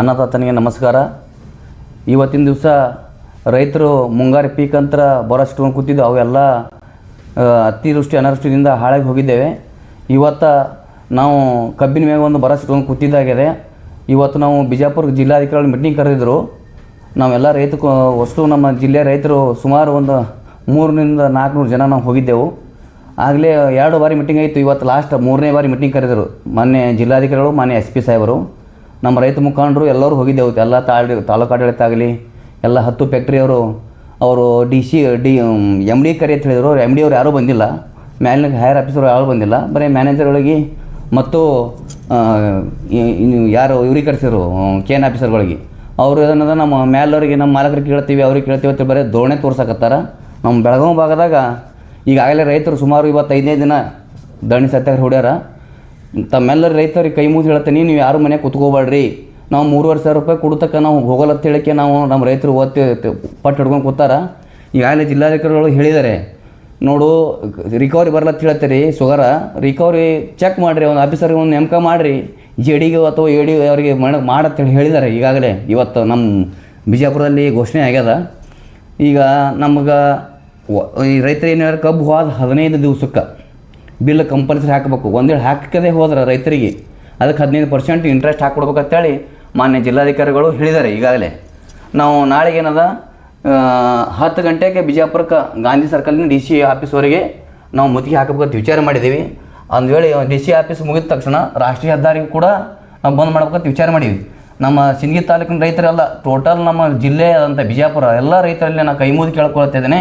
ಅನ್ನದಾತನಿಗೆ ನಮಸ್ಕಾರ. ಇವತ್ತಿನ ದಿವಸ ರೈತರು ಮುಂಗಾರು ಪೀಕ್ ಅಂತ ಬರೋಷ್ಟು ಕೂತಿದ್ದು, ಅವೆಲ್ಲ ಅತಿವೃಷ್ಟಿ ಅನಾವೃಷ್ಟಿಯಿಂದ ಹಾಳಾಗಿ ಹೋಗಿದ್ದೇವೆ. ಇವತ್ತು ನಾವು ಕಬ್ಬಿನ ಮೇಲೆ ಒಂದು ಬರಷ್ಟು ಕೂತಿದ್ದಾಗಿದೆ. ಇವತ್ತು ನಾವು ಬಿಜಾಪುರ ಜಿಲ್ಲಾಧಿಕಾರಿಗಳು ಮೀಟಿಂಗ್ ಕರೆದಿದ್ರು. ನಾವೆಲ್ಲ ರೈತ ಅಷ್ಟು ನಮ್ಮ ಜಿಲ್ಲೆಯ ರೈತರು ಸುಮಾರು ಒಂದು ಮೂರರಿಂದ ನಾಲ್ಕುನೂರು ಜನ ನಾವು ಹೋಗಿದ್ದೆವು. ಆಗಲೇ ಎರಡು ಬಾರಿ ಮೀಟಿಂಗ್ ಆಯಿತು. ಇವತ್ತು ಲಾಸ್ಟ್ ಮೂರನೇ ಬಾರಿ ಮೀಟಿಂಗ್ ಕರೆದರು. ಮೊನ್ನೆ ಜಿಲ್ಲಾಧಿಕಾರಿಗಳು, ಮಾನ್ಯ ಎಸ್ ಪಿ ಸಾಹೇಬರು. ನಮ್ಮ ರೈತ ಮುಖಂಡರು ಎಲ್ಲರೂ ಹೋಗಿದ್ದೆವು. ಎಲ್ಲ ತಾಳಿ, ತಾಲೂಕು ಆಡಳಿತ ಆಗಲಿ, ಎಲ್ಲ ಹತ್ತು ಫ್ಯಾಕ್ಟ್ರಿಯವರು ಅವರು D C D M D ಕರಿ ಅಂತ ಹೇಳಿದರು. ಎಂ ಡಿ ಅವ್ರು ಯಾರೂ ಬಂದಿಲ್ಲ. ಮ್ಯಾಲಿನ ಹೈಯರ್ ಆಫೀಸರ್ ಯಾರು ಬಂದಿಲ್ಲ. ಬರೀ ಮ್ಯಾನೇಜರ್ಗಳಿಗೆ ಮತ್ತು ಯಾರು ಇವ್ರಿಗೆ ಕರೆಸಿದ್ರು ಕೆ ಎನ್ ಆಫೀಸರ್ಗಳಿಗೆ ಅವರು ಏನದ ನಮ್ಮ ಮ್ಯಾಲವರಿಗೆ, ನಮ್ಮ ಮಾಲಕರಿಗೆ ಕೇಳ್ತೀವಿ, ಅವ್ರಿಗೆ ಕೇಳ್ತೀವಿ ಅಂತ ಬರೀ ಧೋರಣೆ ತೋರ್ಸಕತ್ತಾರ. ನಮ್ಮ ಬೆಳಗಾವಿ ಭಾಗದಾಗ ಈಗಾಗಲೇ ರೈತರು ಸುಮಾರು ಇವತ್ತು ಐದೈದು ದಿನ ದಣಿ ಸತ್ಯಾಗ್ರಹ ಹೊಡ್ಯಾರ. ತಮ್ಮೆಲ್ಲರ ರೈತರಿಗೆ ಕೈ ಮುಗಿದು ಹೇಳ್ತೀನಿ ನೀವು ಯಾರು ಮನೆ ಕುತ್ಕೋಬೇಡ್ರಿ. ನಾವು ಮೂರುವರೆ ಸಾವಿರ ರೂಪಾಯಿ ಕೊಡ್ತಕ್ಕ ನಾವು ಹೋಗಲ್ಲ ಅಂತ ಹೇಳಕ್ಕೆ ನಾವು ನಮ್ಮ ರೈತರು ಓದ್ತಿ ಪಟ್ಟು ಹಿಡ್ಕೊಂಡು ಕೂತಾರ. ಈಗಾಗಲೇ ಜಿಲ್ಲಾಧಿಕಾರಿಗಳು ಹೇಳಿದ್ದಾರೆ, ನೋಡು ರಿಕವರಿ ಬರ್ಲತ್ತ ಹೇಳ್ತೀರಿ ಸುಗರ ರಿಕವರಿ ಚೆಕ್ ಮಾಡಿರಿ, ಒಂದು ಆಫೀಸರ್ಗೆ ಒಂದು ನೇಮಕ ಮಾಡಿರಿ. ಜೆ ಡಿಗೆ ಅಥವಾ ಎ ಡಿ ಅವರಿಗೆ ಮಾಡ ಮಾಡತ್ತೇಳಿ ಹೇಳಿದ್ದಾರೆ ಈಗಾಗಲೇ, ಇವತ್ತು ನಮ್ಮ ಬಿಜಾಪುರದಲ್ಲಿ ಘೋಷಣೆ ಆಗ್ಯದ. ಈಗ ನಮಗೆ ಈ ರೈತರು ಏನು ಹೇಳ್ಯಾರ, ಕಬ್ಬು ಹೋದ ಹದಿನೈದು ದಿವ್ಸಕ್ಕೆ. ಬಿಲ್ ಕಂಪಲ್ಸರಿ ಹಾಕಬೇಕು. ಒಂದೇಳು ಹಾಕದೇ ಹೋದ್ರೆ ರೈತರಿಗೆ ಅದಕ್ಕೆ ಹದಿನೈದು ಪರ್ಸೆಂಟ್ ಇಂಟ್ರೆಸ್ಟ್ ಹಾಕ್ಕೊಡ್ಬೇಕಂತೇಳಿ ಮಾನ್ಯ ಜಿಲ್ಲಾಧಿಕಾರಿಗಳು ಹೇಳಿದ್ದಾರೆ ಈಗಾಗಲೇ. ನಾವು ನಾಳೆಗೆ ಏನದ ಹತ್ತು ಗಂಟೆಗೆ ಬಿಜಾಪುರಕ್ಕೆ ಗಾಂಧಿ ಸರ್ಕಲ್ನ ಡಿ ಸಿ ಆಫೀಸ್ವರೆಗೆ ನಾವು ಮುತ್ತಿಗೆ ಹಾಕಬೇಕಂತ ವಿಚಾರ ಮಾಡಿದ್ದೀವಿ. ಒಂದು ವೇಳೆ ಡಿ ಸಿ ಆಫೀಸ್ ಮುಗಿದ ತಕ್ಷಣ ರಾಷ್ಟ್ರೀಯ ಹೆದ್ದಾರಿಗೆ ಕೂಡ ನಾವು ಬಂದ್ ಮಾಡ್ಬೇಕಂತ ವಿಚಾರ ಮಾಡೀವಿ ನಮ್ಮ ಸಿಂದಗಿ ತಾಲೂಕಿನ ರೈತರೆಲ್ಲ ಟೋಟಲ್ ನಮ್ಮ ಜಿಲ್ಲೆ ಆದಂಥ ಬಿಜಾಪುರ, ಎಲ್ಲ ರೈತರಲ್ಲಿ ನಾನು ಕೈ ಮುಗಿದು ಕೇಳ್ಕೊಳ್ತಾ ಇದ್ದೇನೆ.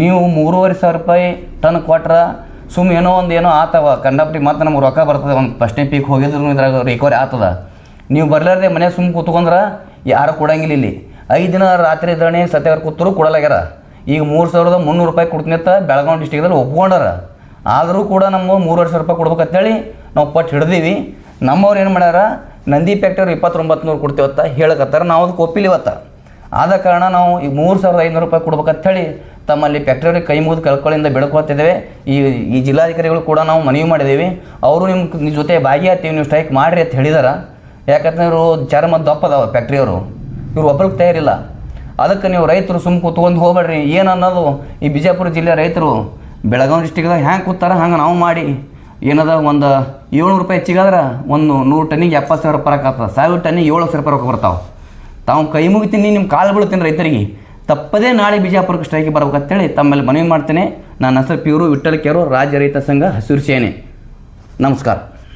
ನೀವು ಮೂರುವರೆ ಸಾವಿರ ರೂಪಾಯಿ ಟನ್ ಕೊಟ್ರ ಸುಮ್ ಏನೋ ಒಂದು ಏನೋ ಆತವ, ಕಂಡಪಟ್ಟಿ ಮತ್ತೆ ನಮ್ಗೆ ರೊಕ್ಕ ಬರ್ತದೆ, ಒಂದು ಫಸ್ಟ್ನೇ ಪೀಕ್ ಹೋಗಿದ್ರು ಇದ್ರಾಗ ರಿಕವರಿ ಆತದ. ನೀವು ಬರ್ಲಾರ್ದೆ ಮನೆ ಸುಮ್ಮ ಕೂತ್ಕೊಂಡ್ರೆ ಯಾರು ಕೊಡಂಗಿಲ್ಲ ಇಲ್ಲಿ. ಐದು ದಿನ ರಾತ್ರಿ ದಣಿ ಸತ್ಯವರ್ ಕೂತರು ಕೊಡಲಾಗ್ಯಾರ. ಈಗ ಮೂರು ಸಾವಿರದ ಮುನ್ನೂರು ರೂಪಾಯಿ ಕೊಡ್ತೀನಿ ಅಂತ ಬೆಳಗಾವಿ ಡಿಸ್ಟಿಕ್ದಲ್ಲಿ ಒಪ್ಕೊಂಡಾರ. ಆದರೂ ಕೂಡ ನಮ್ಮ ಮೂರುವರೆ ಸಾವಿರ ರೂಪಾಯಿ ಕೊಡ್ಬೇಕಂತೇಳಿ ನಾವು ಪಟ್ಟು ಹಿಡ್ದೀವಿ. ನಮ್ಮವ್ರು ಏನು ಮಾಡ್ಯಾರ, ನಂದಿ ಫ್ಯಾಕ್ಟರಿ ಇಪ್ಪತ್ತೊಂಬತ್ತು ನೂರು ಕೊಡ್ತೀವತ್ತ ಹೇಳಕತ್ತಾರ ನಾವು ಅದಕ್ಕೆ ಒಪ್ಪಿಲಿವತ್ತ ಆದ ಕಾರಣ ನಾವು ಈಗ ಮೂರು ಸಾವಿರದ ಐನೂರು ರೂಪಾಯಿ ಕೊಡ್ಬೇಕಂತೇಳಿ ತಮ್ಮಲ್ಲಿ ಫ್ಯಾಕ್ಟರಿ ಕೈ ಮುಗಿದು ಕಳ್ಕೊಳ್ಳಿಂದ ಬೆಳ್ಕೊಳ್ತಿದ್ದೇವೆ ಈ ಈ ಜಿಲ್ಲಾಧಿಕಾರಿಗಳು ಕೂಡ ನಾವು ಮನವಿ ಮಾಡಿದ್ದೀವಿ. ಅವರು ನಿಮ್ಮ ನಿಮ್ಮ ಜೊತೆ ಭಾಗಿಯಾಗ್ತೀವಿ, ನೀವು ಸ್ಟ್ರೈಕ್ ಮಾಡಿರಿ ಅಂತ ಹೇಳಿದಾರ. ಯಾಕಂದ್ರೆ ಇವರು ಚರ್ಮ ದಪ್ಪ ಅದಾವ ಫ್ಯಾಕ್ಟ್ರಿಯವರು ಇವ್ರು ಒಬ್ಬರಿಗೆ ತಯಾರಿಲ್ಲ. ಅದಕ್ಕೆ ನೀವು ರೈತರು ಸುಮ್ಮ ಕೂತ್ಕೊಂಡು ಹೋಗ್ಬೇಡ್ರಿ. ಏನು ಅನ್ನೋದು? ಈ ಬಿಜಾಪುರ ಜಿಲ್ಲೆ ರೈತರು ಬೆಳಗಾವಿ ಡಿಸ್ಟಿಕ್ದಾಗ ಹ್ಯಾಂಗೆ ಕೂತಾರ, ಹಂಗೆ ನಾವು ಮಾಡಿ. ಏನದ ಒಂದು ಏಳ್ನೂರು ರೂಪಾಯಿ ಹೆಚ್ಚಿಗಾದ್ರೆ ಒಂದು ನೂರು ಟನ್ನಿಗೆ ಎಪ್ಪತ್ತು ಸಾವಿರ ರೂಪಾಯಿ ಆಗ್ತದೆ ಸಾವಿರ ಟನ್ನಿಗೆ ಏಳು ಸಾವಿರ ರೂಪಾಯಿ ರೊಕ್ಕ ಬರ್ತಾವೆ. ತಾವು ಕೈ ಮುಗಿತೀನಿ ನಿಮ್ಮ ಕಾಲು ಬೀಳ್ತೀನಿ ರೈತರಿಗೆ. ತಪ್ಪದೇ ನಾಳೆ ಬಿಜಾಪುರಕ್ಕೆ ಸ್ಟ್ರೈಕ್ ಬರ್ಬೇಕಂತೇಳಿ ತಮ್ಮಲ್ಲಿ ಮನವಿ ಮಾಡ್ತೇನೆ. ನನ್ನ ಹೆಸರು ಪಿಯೂರು ವಿಠಲ್ ಕೇರು ರಾಜ್ಯ ರೈತ ಸಂಘ, ಹಸಿರು ಸೇನೆ. ನಮಸ್ಕಾರ.